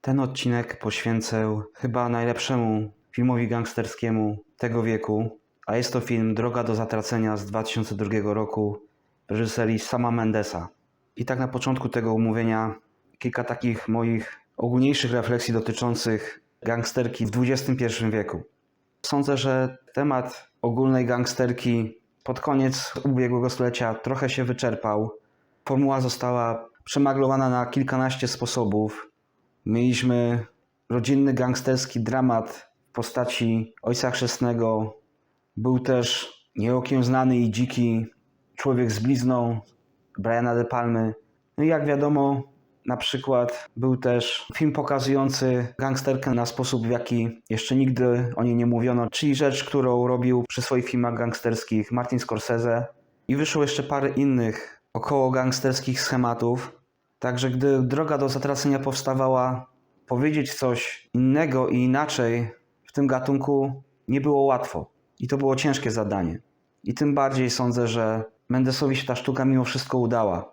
Ten odcinek poświęcę chyba najlepszemu filmowi gangsterskiemu tego wieku, a jest to film Droga do zatracenia z 2002 roku reżyserii Sama Mendesa. I tak na początku tego umówienia kilka takich moich ogólniejszych refleksji dotyczących gangsterki w XXI wieku. Sądzę, że temat ogólnej gangsterki pod koniec ubiegłego stulecia trochę się wyczerpał. Formuła została przemaglowana na kilkanaście sposobów. Mieliśmy rodzinny gangsterski dramat w postaci ojca chrzestnego. Był też nieokiełznany i dziki człowiek z blizną Briana De Palmy. No i jak wiadomo, na przykład był też film pokazujący gangsterkę na sposób, w jaki jeszcze nigdy o niej nie mówiono, czyli rzecz, którą robił przy swoich filmach gangsterskich Martin Scorsese. I wyszło jeszcze parę innych około gangsterskich schematów. Także gdy droga do zatracenia powstawała, powiedzieć coś innego i inaczej w tym gatunku nie było łatwo. I to było ciężkie zadanie. I tym bardziej sądzę, że Mendesowi się ta sztuka mimo wszystko udała.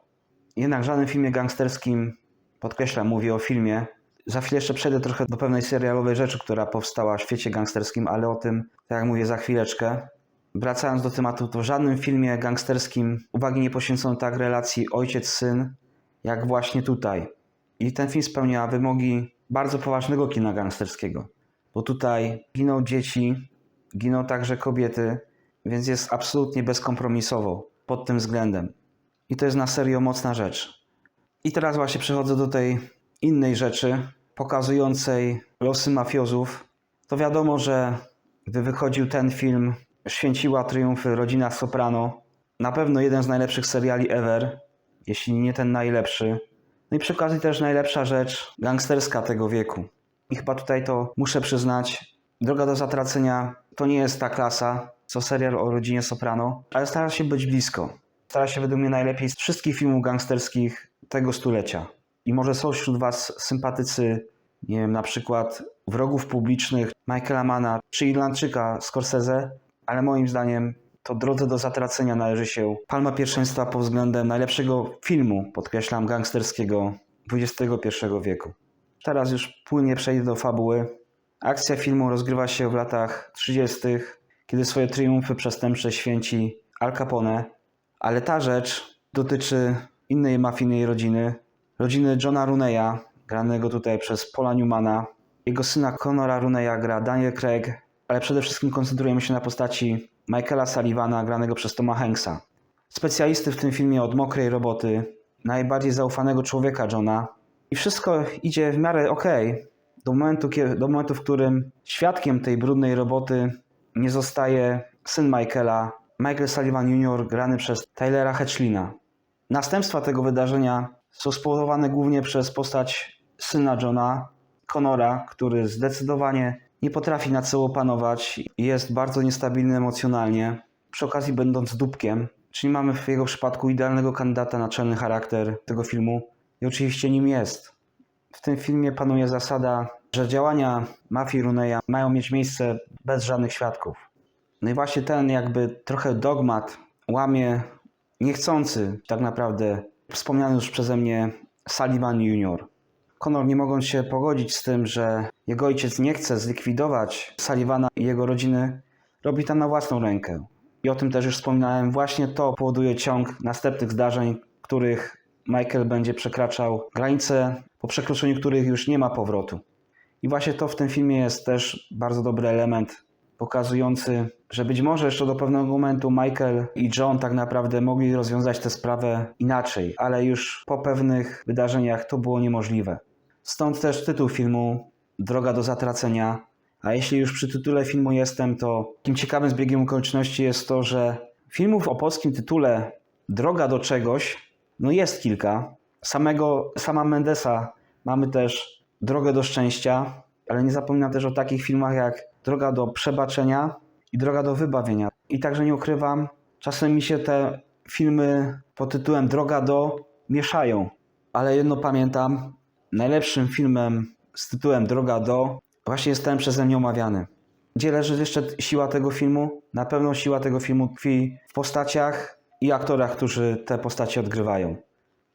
Jednak w żadnym filmie gangsterskim, podkreślam, mówię o filmie, za chwilę jeszcze przejdę trochę do pewnej serialowej rzeczy, która powstała w świecie gangsterskim, ale o tym, tak jak mówię, za chwileczkę. Wracając do tematu, to w żadnym filmie gangsterskim uwagi nie poświęcono tak relacji ojciec-syn, jak właśnie tutaj. I ten film spełnia wymogi bardzo poważnego kina gangsterskiego, bo tutaj giną dzieci, giną także kobiety, więc jest absolutnie bezkompromisowo pod tym względem. I to jest na serio mocna rzecz. I teraz właśnie przechodzę do tej innej rzeczy, pokazującej losy mafiozów. To wiadomo, że gdy wychodził ten film, święciła triumfy rodzina Soprano. Na pewno jeden z najlepszych seriali ever, jeśli nie ten najlepszy. No i przy okazji też najlepsza rzecz gangsterska tego wieku. I chyba tutaj to muszę przyznać, Droga do zatracenia to nie jest ta klasa, co serial o rodzinie Soprano, ale stara się być blisko. Stara się według mnie najlepiej z wszystkich filmów gangsterskich tego stulecia. I może są wśród Was sympatycy, nie wiem, na przykład wrogów publicznych Michaela Mana czy Irlandczyka Scorsese, ale moim zdaniem to Drodze do zatracenia należy się palma pierwszeństwa pod względem najlepszego filmu, podkreślam, gangsterskiego XXI wieku. Teraz już płynnie przejdę do fabuły. Akcja filmu rozgrywa się w latach 30., kiedy swoje triumfy przestępcze święci Al Capone, ale ta rzecz dotyczy innej mafijnej rodziny, rodziny Johna Runeya, granego tutaj przez Paula Newmana. Jego syna Conora Runeya gra Daniel Craig, ale przede wszystkim koncentrujemy się na postaci Michaela Sullivana, granego przez Toma Hanksa. Specjalisty w tym filmie od mokrej roboty, najbardziej zaufanego człowieka Johna. I wszystko idzie w miarę okej, do momentu, do momentu, w którym świadkiem tej brudnej roboty nie zostaje syn Michaela, Michael Sullivan Jr., grany przez Tylera Hatchlina. Następstwa tego wydarzenia są spowodowane głównie przez postać syna Johna, Conora, który zdecydowanie nie potrafi nad sobą panować jest bardzo niestabilny emocjonalnie, przy okazji będąc dupkiem, czyli mamy w jego przypadku idealnego kandydata na czelny charakter tego filmu i oczywiście nim jest. W tym filmie panuje zasada, że działania mafii Runeya mają mieć miejsce bez żadnych świadków. No i właśnie ten jakby trochę dogmat łamie niechcący tak naprawdę wspomniany już przeze mnie Sullivan Jr. Conor nie mogąc się pogodzić z tym, że jego ojciec nie chce zlikwidować Sullivana i jego rodziny, robi to na własną rękę. I o tym też już wspominałem. Właśnie to powoduje ciąg następnych zdarzeń, których Michael będzie przekraczał granice, po przekroczeniu których już nie ma powrotu. I właśnie to w tym filmie jest też bardzo dobry element pokazujący, że być może jeszcze do pewnego momentu Michael i John tak naprawdę mogli rozwiązać tę sprawę inaczej, ale już po pewnych wydarzeniach to było niemożliwe. Stąd też tytuł filmu Droga do zatracenia. A jeśli już przy tytule filmu jestem, to takim ciekawym zbiegiem okoliczności jest to, że filmów o polskim tytule Droga do czegoś, no jest kilka. Samego, sama Mendesa mamy też Drogę do szczęścia, ale nie zapominam też o takich filmach jak Droga do przebaczenia i Droga do wybawienia. I także nie ukrywam, czasem mi się te filmy pod tytułem Droga do mieszają. Ale jedno pamiętam, najlepszym filmem z tytułem Droga do właśnie jest ten przeze mnie omawiany. Gdzie leży jeszcze siła tego filmu? Na pewno siła tego filmu tkwi w postaciach i aktorach, którzy te postacie odgrywają.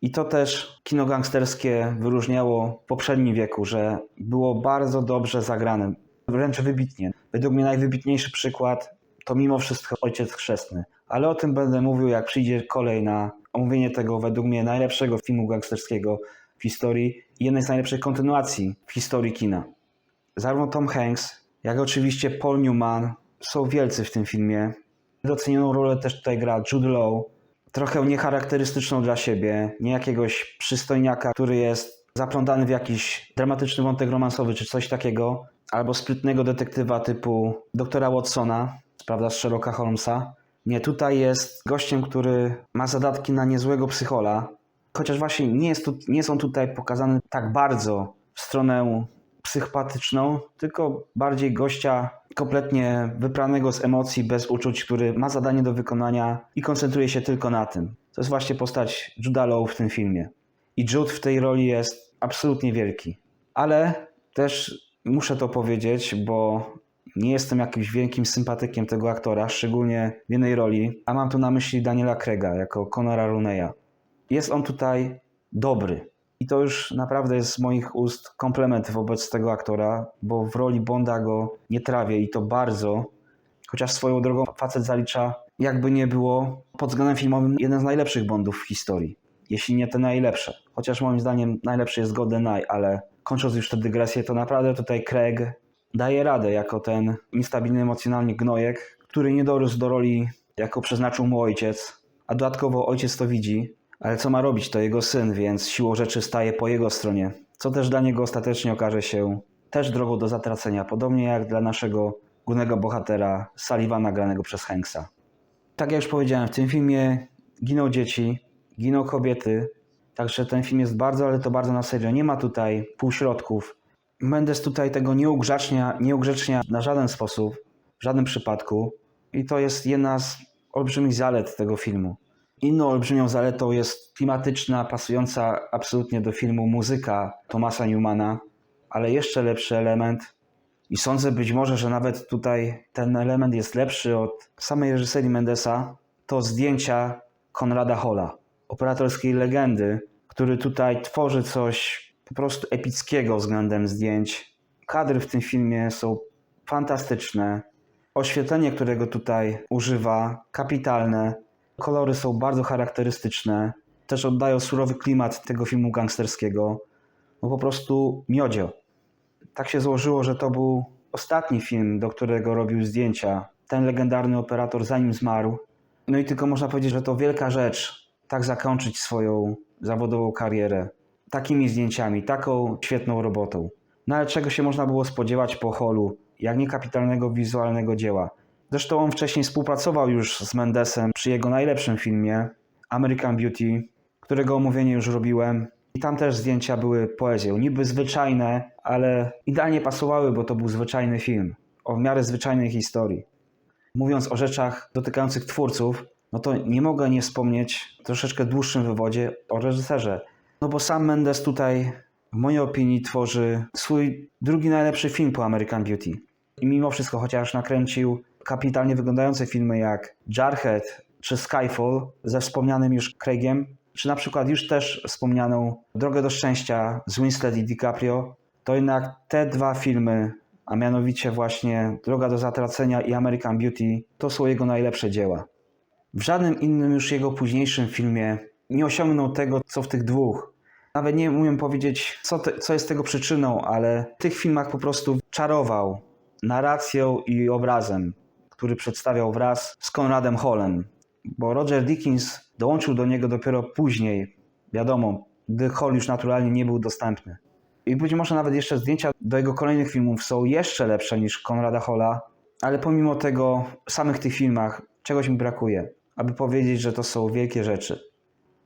I to też kino gangsterskie wyróżniało w poprzednim wieku, że było bardzo dobrze zagrane, wręcz wybitnie. Według mnie najwybitniejszy przykład to mimo wszystko Ojciec Chrzestny. Ale o tym będę mówił, jak przyjdzie kolej na omówienie tego według mnie najlepszego filmu gangsterskiego w historii i jednej z najlepszych kontynuacji w historii kina. Zarówno Tom Hanks, jak oczywiście Paul Newman są wielcy w tym filmie. Docenioną rolę też tutaj gra Jude Law, trochę niecharakterystyczną dla siebie, nie jakiegoś przystojniaka, który jest zaplątany w jakiś dramatyczny wątek romansowy czy coś takiego, albo sprytnego detektywa typu doktora Watsona, prawda, z Sherlocka Holmesa. Nie, tutaj jest gościem, który ma zadatki na niezłego psychola, chociaż właśnie nie, jest tu, nie są tutaj pokazane tak bardzo w stronę psychopatyczną, tylko bardziej gościa kompletnie wypranego z emocji, bez uczuć, który ma zadanie do wykonania i koncentruje się tylko na tym. To jest właśnie postać Juda Law w tym filmie. I Jude w tej roli jest absolutnie wielki. Ale też muszę to powiedzieć, bo nie jestem jakimś wielkim sympatykiem tego aktora, szczególnie w jednej roli, a mam tu na myśli Daniela Craiga jako Conora Runeya. Jest on tutaj dobry. I to już naprawdę jest z moich ust komplement wobec tego aktora, bo w roli Bonda go nie trawię i to bardzo. Chociaż swoją drogą facet zalicza, jakby nie było, pod względem filmowym jeden z najlepszych Bondów w historii. Jeśli nie te najlepsze. Chociaż moim zdaniem najlepszy jest GoldenEye, ale kończąc już tę dygresję, to naprawdę tutaj Craig daje radę jako ten niestabilny emocjonalnie gnojek, który nie dorósł do roli, jaką przeznaczył mu ojciec, a dodatkowo ojciec to widzi, ale co ma robić, to jego syn, więc siłą rzeczy staje po jego stronie, co też dla niego ostatecznie okaże się też drogą do zatracenia, podobnie jak dla naszego głównego bohatera Sullivana granego przez Hanksa. Tak jak już powiedziałem, w tym filmie giną dzieci, giną kobiety, także ten film jest bardzo, ale to bardzo na serio. Nie ma tutaj półśrodków. Mendes tutaj tego nie ugrzecznia, nie ugrzecznia na żaden sposób, w żadnym przypadku i to jest jedna z olbrzymich zalet tego filmu. Inną olbrzymią zaletą jest klimatyczna, pasująca absolutnie do filmu muzyka Thomasa Newmana, ale jeszcze lepszy element, i sądzę być może, że nawet tutaj ten element jest lepszy od samej reżyserii Mendesa, to zdjęcia Konrada Holla, operatorskiej legendy, który tutaj tworzy coś po prostu epickiego względem zdjęć. Kadry w tym filmie są fantastyczne. Oświetlenie, którego tutaj używa, kapitalne. Kolory są bardzo charakterystyczne. Też oddają surowy klimat tego filmu gangsterskiego. No po prostu miodzio. Tak się złożyło, że to był ostatni film, do którego robił zdjęcia. Ten legendarny operator zanim zmarł. No i tylko można powiedzieć, że to wielka rzecz, tak zakończyć swoją zawodową karierę. Takimi zdjęciami, taką świetną robotą. No ale czego się można było spodziewać po holu, jak nie kapitalnego wizualnego dzieła. Zresztą on wcześniej współpracował już z Mendesem przy jego najlepszym filmie American Beauty, którego omówienie już robiłem. I tam też zdjęcia były poezją. Niby zwyczajne, ale idealnie pasowały, bo to był zwyczajny film o w miarę zwyczajnej historii. Mówiąc o rzeczach dotykających twórców, no to nie mogę nie wspomnieć w troszeczkę dłuższym wywodzie o reżyserze. No bo sam Mendes tutaj, w mojej opinii, tworzy swój drugi najlepszy film po American Beauty. I mimo wszystko, chociaż nakręcił kapitalnie wyglądające filmy jak Jarhead czy Skyfall ze wspomnianym już Craigiem, czy na przykład już też wspomnianą Drogę do Szczęścia z Winslet i DiCaprio, to jednak te dwa filmy, a mianowicie właśnie Droga do Zatracenia i American Beauty, to są jego najlepsze dzieła. W żadnym innym już jego późniejszym filmie nie osiągnął tego, co w tych dwóch. Nawet nie umiem powiedzieć, co, te, co jest tego przyczyną, ale w tych filmach po prostu czarował narracją i obrazem, który przedstawiał wraz z Conradem Hollem. Bo Roger Dickens dołączył do niego dopiero później, wiadomo, gdy Hall już naturalnie nie był dostępny. I być może nawet jeszcze zdjęcia do jego kolejnych filmów są jeszcze lepsze niż Konrada Holla, ale pomimo tego, w samych tych filmach czegoś mi brakuje, aby powiedzieć, że to są wielkie rzeczy.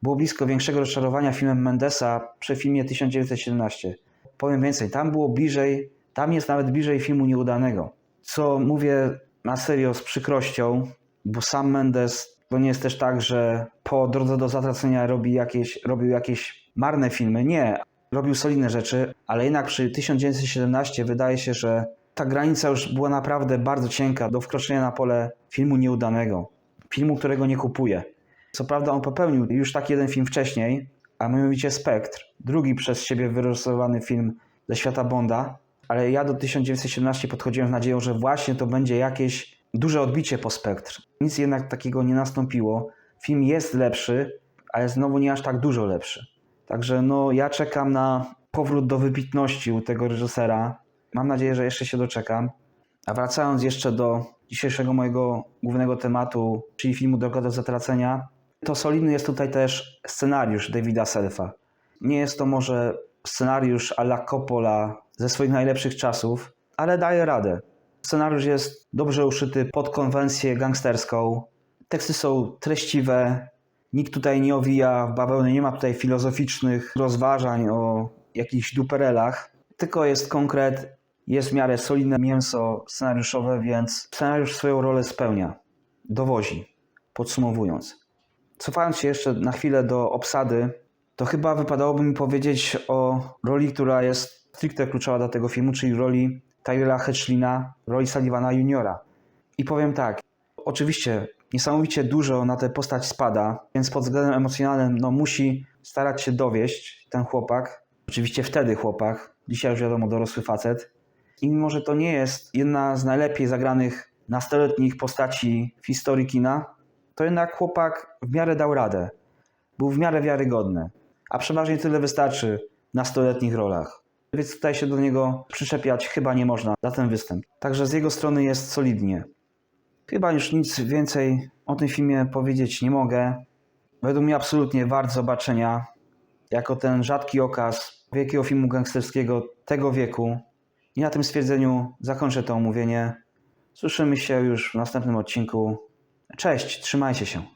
Było blisko większego rozczarowania filmem Mendesa przy filmie 1917. Powiem więcej, tam było bliżej, tam jest nawet bliżej filmu nieudanego. Co mówię na serio z przykrością, bo sam Mendes to nie jest też tak, że po drodze do zatracenia robi jakieś, robił jakieś marne filmy. Nie, robił solidne rzeczy, ale jednak przy 1917 wydaje się, że ta granica już była naprawdę bardzo cienka do wkroczenia na pole filmu nieudanego. Filmu, którego nie kupuje. Co prawda on popełnił już taki jeden film wcześniej, a mianowicie Spectre, drugi przez siebie wyreżyserowany film ze świata Bonda, ale ja do 1917 podchodziłem z nadzieją, że właśnie to będzie jakieś duże odbicie po Spectre. Nic jednak takiego nie nastąpiło. Film jest lepszy, ale znowu nie aż tak dużo lepszy. Także no, ja czekam na powrót do wybitności u tego reżysera. Mam nadzieję, że jeszcze się doczekam. A wracając jeszcze do dzisiejszego mojego głównego tematu, czyli filmu Droga do zatracenia, to solidny jest tutaj też scenariusz Davida Selfa. Nie jest to może scenariusz a la Coppola ze swoich najlepszych czasów, ale daje radę. Scenariusz jest dobrze uszyty pod konwencję gangsterską. Teksty są treściwe, nikt tutaj nie owija w bawełnę, nie ma tutaj filozoficznych rozważań o jakichś duperelach, tylko jest konkret, jest w miarę solidne mięso scenariuszowe, więc scenariusz swoją rolę spełnia, dowozi, podsumowując. Cofając się jeszcze na chwilę do obsady, to chyba wypadałoby mi powiedzieć o roli, która jest stricte kluczowa dla tego filmu, czyli roli Tyrella Hatchlina, roli Sullivana Juniora. I powiem tak, oczywiście niesamowicie dużo na tę postać spada, więc pod względem emocjonalnym no, musi starać się dowieść ten chłopak. Oczywiście wtedy chłopak, dzisiaj już wiadomo dorosły facet. I mimo, że to nie jest jedna z najlepiej zagranych nastoletnich postaci w historii kina, to jednak chłopak w miarę dał radę. Był w miarę wiarygodny. A przeważnie tyle wystarczy w nastoletnich rolach. Więc tutaj się do niego przyczepiać chyba nie można za ten występ. Także z jego strony jest solidnie. Chyba już nic więcej o tym filmie powiedzieć nie mogę. Według mnie absolutnie wart zobaczenia. Jako ten rzadki okaz wielkiego filmu gangsterskiego tego wieku. I na tym stwierdzeniu zakończę to omówienie. Słyszymy się już w następnym odcinku. Cześć, trzymajcie się.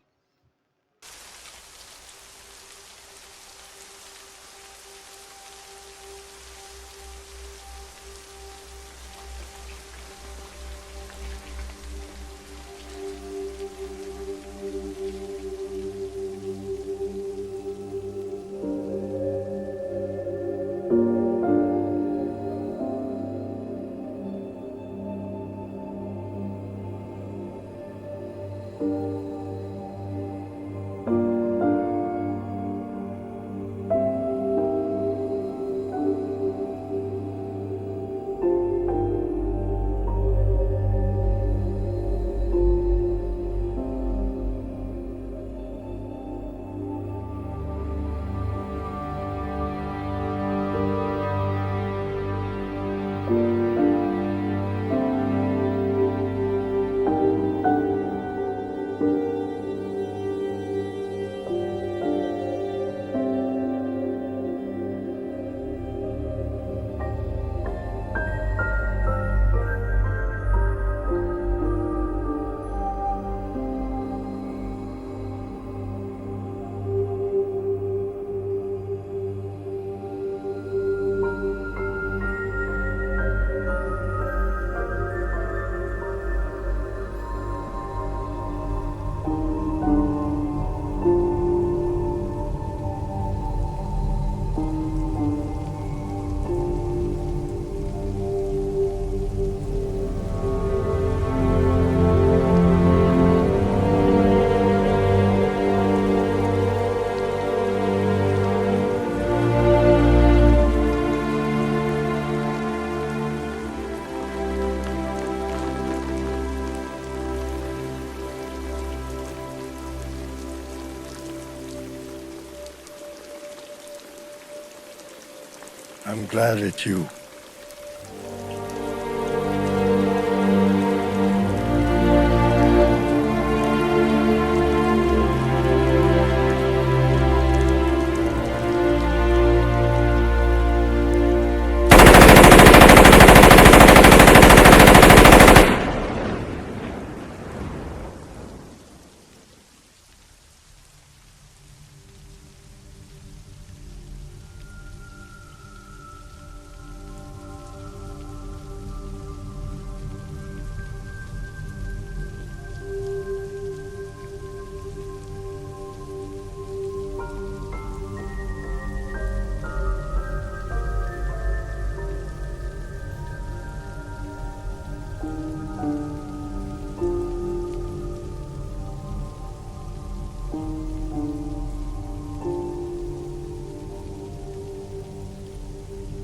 Glad it's you.